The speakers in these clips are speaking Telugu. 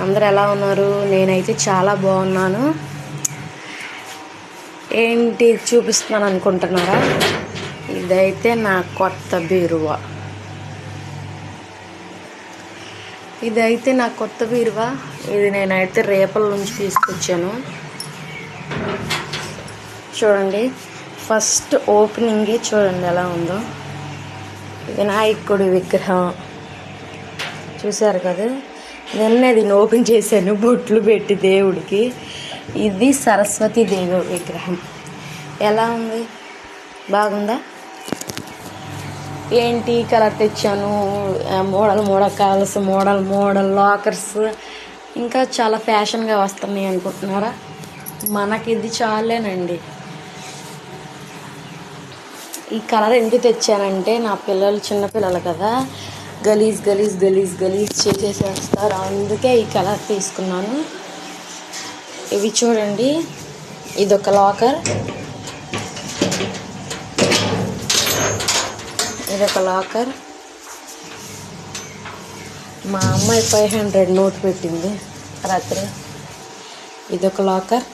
అందరు ఎలా ఉన్నారు? నేనైతే చాలా బాగున్నాను. ఏంటి చూపిస్తున్నాను అనుకుంటున్నారా? ఇదైతే నా కొత్త బీరువా. ఇదైతే నా కొత్త బీరువా. ఇది నేనైతే రేపల నుంచి తీసుకొచ్చాను. చూడండి ఫస్ట్ ఓపెనింగే చూడండి ఎలా ఉందో. వినాయకుడి విగ్రహం. చూశారు కదా? నిన్న దీన్ని ఓపెన్ చేశాను బొట్లు పెట్టి దేవుడికి. ఇది సరస్వతి దేవి విగ్రహం. ఎలా ఉంది? బాగుందా? ఏంటి కలర్ తెచ్చాను? Model model colours model model lockers. ఇంకా చాలా ఫ్యాషన్గా వస్తున్నాయి అనుకుంటున్నారా? మనకి ఇది చాలేనండి. ఈ కలర్ ఎందుకు తెచ్చానంటే నా పిల్లలు చిన్నపిల్లలు కదా. గలీజ్ గలీజ్ గలీజ్ గలీజ్ చేసేసేస్తారు అందుకే ఈ కలర్ తీసుకున్నాను. ఇవి చూడండి. ఇదొక లాకర్. ఇదొక లాకర్. మా అమ్మాయి ఫైవ్ హండ్రెడ్ నోట్ పెట్టింది రాత్రి. ఇదొక లాకర్.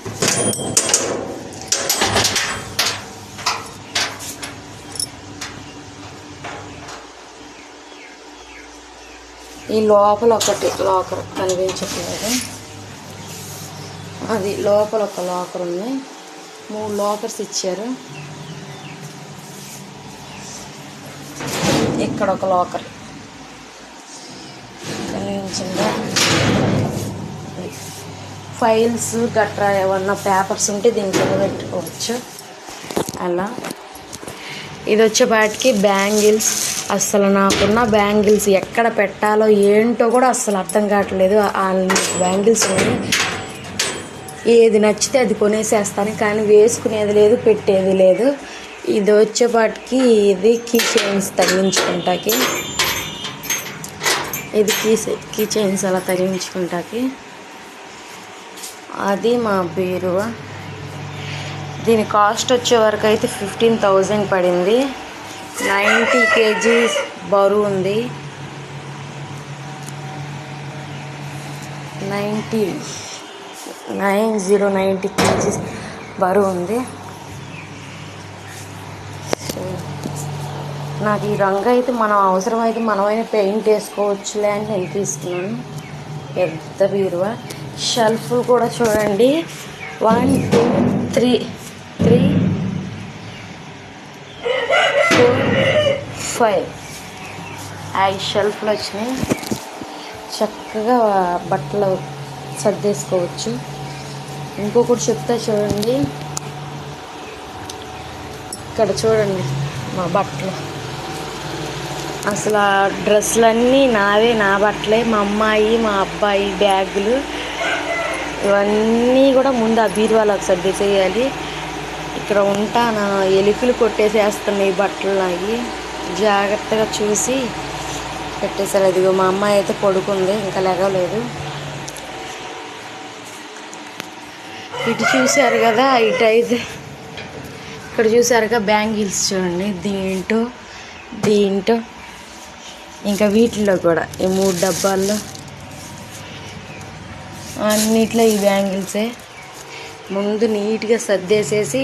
ఈ లోపల ఒకటి లాకర్ కనిపించట్లేదు. అది లోపల ఒక లాకర్ ఉంది. మూడు లాకర్స్ ఇచ్చారు. ఇక్కడ ఒక లాకర్ కనిపించిందా? ఫైల్స్ గట్రా ఏమన్నా పేపర్స్ ఉంటే దీంట్లో పెట్టుకోవచ్చు. అలా. ఇది వచ్చేపాటికి బ్యాంగిల్స్. అసలు నాకున్న బ్యాంగిల్స్ ఎక్కడ పెట్టాలో ఏంటో కూడా అస్సలు అర్థం కావట్లేదు. ఆ బ్యాంగిల్స్ ఏది నచ్చితే అది కొనేసేస్తాను. కానీ వేసుకునేది లేదు పెట్టేది లేదు. ఇది వచ్చేపాటికి ఇది కీ చైన్స్ తగిలించుకుంటాకి. ఇది కీ కీ చైన్స్ అలా తగిలించుకుంటాకి. అది మా బీరువా దీని కాస్ట్ వచ్చే వరకు అయితే ఫిఫ్టీన్ థౌజండ్ పడింది. నైంటీ కేజీస్ బరువు ఉంది. Ninety nine zero ninety KGs బరువు ఉంది. నాకు ఈ రంగు అయితే మనం అవసరమైతే మనమైనా పెయింట్ వేసుకోవచ్చులే అని నేను తీసుకున్నాను పెద్ద బీరువా. షెల్ఫ్ కూడా చూడండి. One two three. Three four five ఐదు షెల్ఫ్లు వచ్చినాయి. చక్కగా బట్టలు సర్దేసుకోవచ్చు. ఇంకొకటి చెప్తా చూడండి. ఇక్కడ చూడండి మా బట్టలు. అసలు ఆ డ్రెస్సులన్నీ నావే నా బట్టలే. మా అమ్మాయి మా అబ్బాయి బ్యాగులు. ఇవన్నీ కూడా ముందు ఆ బీరువాలోకి సర్దేసేయాలి. ఇక్కడ ఉంటాను ఎలుకలు కొట్టేసేస్తున్నాయి బట్టలు నాగి జాగ్రత్తగా చూసి పెట్టేశారు. అదిగో మా అమ్మాయి అయితే పడుకుంది ఇంకా లెగలేదు ఇటు చూశారు కదా ఇటు అయితే ఇక్కడ చూసారుగా బ్యాంగిల్స్ చూడండి. దీంట్లో దీంట్లో ఇంకా వీటిల్లో కూడా ఈ మూడు డబ్బాల్లో. అన్నిట్లో ఈ బ్యాంగిల్సే. ముందు నీట్గా సర్దేసేసి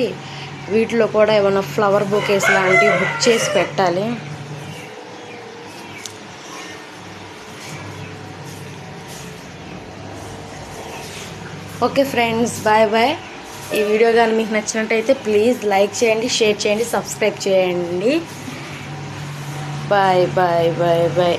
వీటిలో కూడా ఏమైనా ఫ్లవర్ బొకేస్ లాంటివి బుక్ చేసి పెట్టాలి. Okay friends bye bye. ఈ వీడియో కానీ మీకు నచ్చినట్టయితే ప్లీజ్ లైక్ చేయండి షేర్ చేయండి సబ్స్క్రైబ్ చేయండి. Bye bye bye bye.